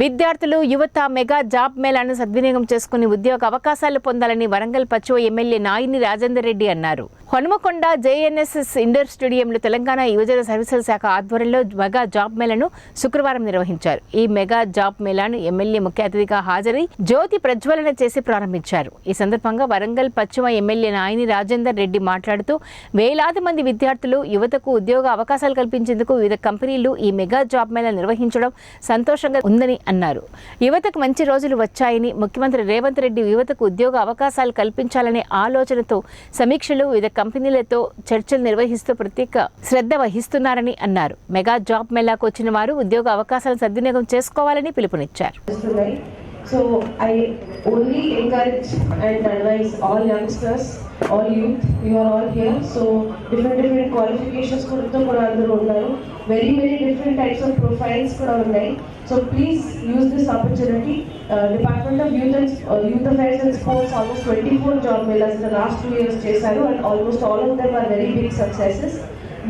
విద్యార్థులు యువత mega job మేళాను సద్వినియోగం చేసుకుని ఉద్యోగ అవకాశాలు పొందాలని వరంగల్ పచ్చువ ఎమ్మెల్యే నాయిని రాజేందర్ రెడ్డి అన్నారు. హనుమకొండ జేఎన్ఎస్ఎస్ ఇండోర్ స్టేడియంలో తెలంగాణ యువజన సర్వీసుల శాఖ ఆధ్వర్యంలో మెగా జాబ్ మేళను శుక్రవారం నిర్వహించారు. ఈ మెగా జాబ్ మేళాను ఎమ్మెల్యే ముఖ్య అతిథిగా హాజరై జ్యోతి ప్రజ్వలన చేసి ప్రారంభించారు. ఈ సందర్భంగా వరంగల్ పశ్చిమ ఎమ్మెల్యే నాయని రాజేందర్ రెడ్డి మాట్లాడుతూ వేలాది మంది విద్యార్థులు యువతకు ఉద్యోగ అవకాశాలు కల్పించేందుకు వివిధ కంపెనీలు ఈ మెగా జాబ్ మేళా నిర్వహించడం సంతోషంగా ఉందని అన్నారు. యువతకు మంచి రోజులు వచ్చాయని ముఖ్యమంత్రి రేవంత్ రెడ్డి యువతకు ఉద్యోగ అవకాశాలు కల్పించాలనే ఆలోచనతో సమీక్షలు వివిధ కంపెనీలతో చర్చలు నిర్వహిస్తూ ప్రత్యేక శ్రద్ధ వహిస్తున్నారని అన్నారు మెగా జాబ్ మేళాకు వచ్చిన వారు ఉద్యోగ అవకాశాలను సద్వినియోగం చేసుకోవాలని పిలుపునిచ్చారు. So I only encourage and advise all youngsters all youth you are all here. So different different qualifications కూడా కూడా అందరూ ఉన్నారు very very different types of profiles కూడా ఉన్నాయి so please use this opportunity department of youth and youth affairs and sports almost twenty four job melas last two years చేశారు and almost all of them are very big successes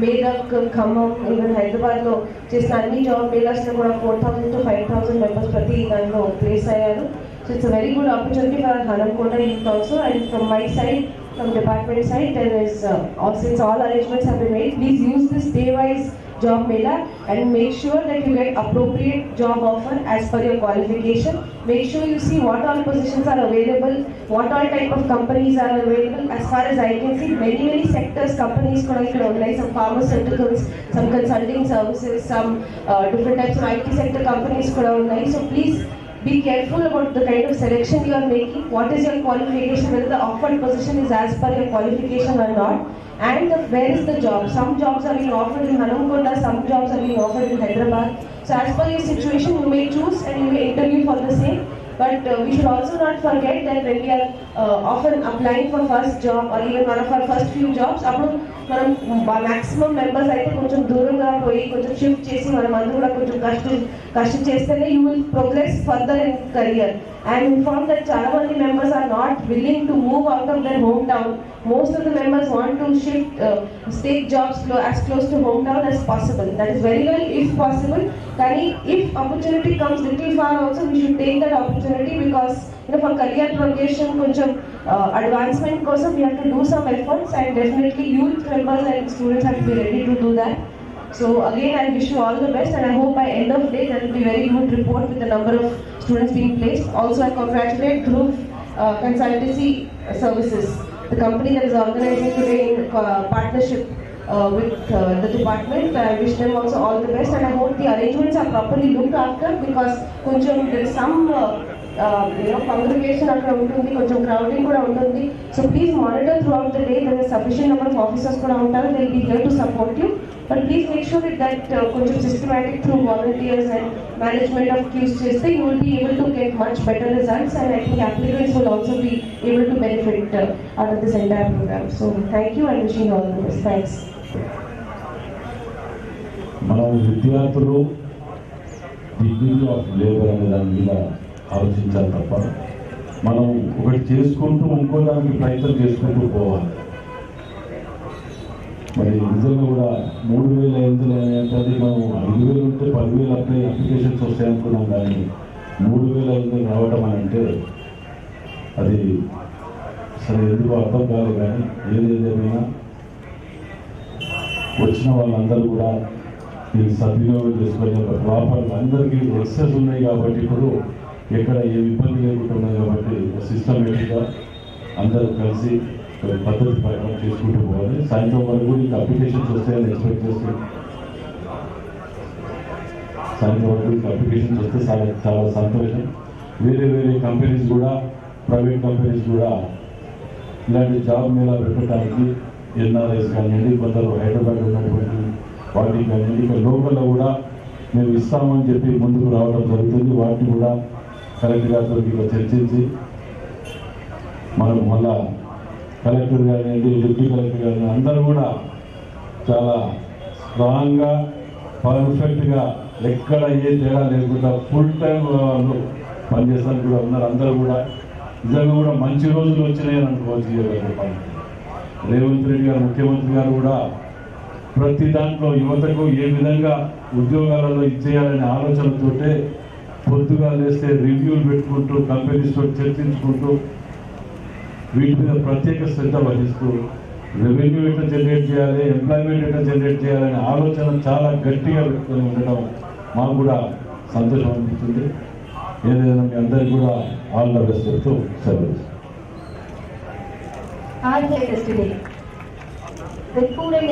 Medak Khammam even హైదరాబాద్లో చేసిన అన్ని job melas కూడా four thousand to five thousand members ప్రతి దాంట్లో place అయ్యారు. So it's very good opportunity for Hanamkonda youth also and from my side from department side there is since all arrangements have been made please use this day wise job mela and make sure that you get appropriate job offer as per your qualification. Make sure you see what all positions are available, what all type of companies are available. As far as I can see, many many sectors companies could organize some pharmaceuticals, some consulting services, some uh, different types of IT sector companies could organize. So please be careful about the kind of selection you are making. What is your qualification? Whether the offered position is as per your qualification or not. And the, where is the job? Some jobs are being offered in Hanamkonda, some jobs are being offered in Hyderabad. So as per your situation, you may choose and you may interview for the same. But uh, we should also not forget that when we are uh, often applying for first job or even one of our first few jobs, అప్పుడు మనం maximum members అయితే కొంచెం దూరంగా పోయి కొంచెం shift చేసి మనం అందరూ కూడా కొంచెం కష్టం కష్టం చేస్తేనే you will progress further in career and inform that చాలా మంది members are not willing to move out of their home town most of the members want to shift state జాబ్స్లో as close to home town as possible that is very well if possible Kani, if opportunity comes little far also, we should take that opportunity because you know, for career progression, for uh, advancement course, we have to do some efforts and definitely youth members and students have to be ready to do that. So again, I wish you all the best and I hope by end of day there will be very good report with the number of students being placed. Also, I congratulate Groove uh, Consultancy Services, the company that is organizing today in uh, partnership uh, with uh, the department. I wish them also all the best, and I hope the arrangements are properly looked after because కొంచెం there is some uh, uh, you know congregation అక్కడ ఉంటుంది కొంచెం crowding కూడా ఉంటుంది. So please monitor throughout the day there sufficient number of officers కూడా ఉంటారు. They be here to support you but please make sure that కొంచెం systematic through volunteers and management of queues చేస్తే you will be able to get much better results and I think applicants will also be able to benefit out of this entire program so thank you and wishing all the best thanks మనం విద్యార్థులు dignity of labour అనే దాని మీద ఆలోచించాలి తప్ప మనం ఒకటి చేసుకుంటూ ఇంకో దానికి ప్రయత్నం చేసుకుంటూ పోవాలి. మరి నిజంగా కూడా మూడు వేల ఎనిమిది అనేది మనం ఐదు వేలు ఉంటే పదివేలు అప్లై అప్లికేషన్స్ వస్తాయనుకున్నాం కానీ మూడు వేల ఎనిమిది రావడం అని అంటే అది సరే ఎందుకు అర్థం కాదు కానీ ఏదేదేమైనా వచ్చిన వాళ్ళందరూ కూడా దీన్ని సద్వినియోగం చేసుకొని ఒక ప్రాపర్ అందరికీ ఎక్సెస్ ఉన్నాయి కాబట్టి ఇప్పుడు ఎక్కడ ఏ ఇబ్బంది లేకుండా ఉన్నాయి కాబట్టి సిస్టమేటిక్గా అందరూ కలిసి పద్ధతి ప్రకారం చేసుకుంటూ పోవాలి. సాయంత్రం వరకు ఇంకా అప్లికేషన్స్ వస్తాయని ఎక్స్పెక్ట్ చేస్తే సాయంత్రం వరకు ఇంకా అప్లికేషన్స్ వస్తే చాలా చాలా సంతోషం. వేరే వేరే కంపెనీస్ కూడా ప్రైవేట్ కంపెనీస్ కూడా ఇలాంటి జాబ్ మేళా పెట్టడానికి ఎన్ఆర్ఎస్ కానివ్వండి కొందరు హైదరాబాద్ ఉన్నటువంటి వాటికి కానివ్వండి ఇక లోకల్లో కూడా మేము ఇస్తామని చెప్పి ముందుకు రావడం జరుగుతుంది. వాటిని కూడా కలెక్టర్ గారితో చర్చించి మనం మళ్ళా కలెక్టర్ కానివ్వండి డిప్యూటీ కలెక్టర్ కానివ్వండి అందరూ కూడా చాలా స్ట్రాంగ్గా పర్ఫెక్ట్గా ఎక్కడ ఏ తేడా లేకుండా ఫుల్ టైం పనిచేస్తానికి కూడా ఉన్నారు. అందరూ కూడా నిజంగా కూడా మంచి రోజులు వచ్చినాయని అనుకోవచ్చు ఈ రేవంత్ రెడ్డి గారు ముఖ్యమంత్రి గారు కూడా ప్రతి దాంట్లో యువతకు ఏ విధంగా ఉద్యోగాలలో ఇచ్చేయాలనే ఆలోచనతోటే పొద్దుగా లేస్తే రివ్యూలు పెట్టుకుంటూ కంపెనీస్తో చర్చించుకుంటూ వీటి మీద ప్రత్యేక శ్రద్ధ వహిస్తూ రెవెన్యూ ఎట్లా జనరేట్ చేయాలి ఎంప్లాయ్మెంట్ ఎట్లా జనరేట్ చేయాలనే ఆలోచన చాలా గట్టిగా పెట్టుకొని ఉండటం మాకు కూడా సంతోషం అనిపిస్తుంది. ఏదైనా మీ అందరికీ కూడా ఆల్ ద బెస్ట్ చెప్తూ సెలవు Our here is today. With food and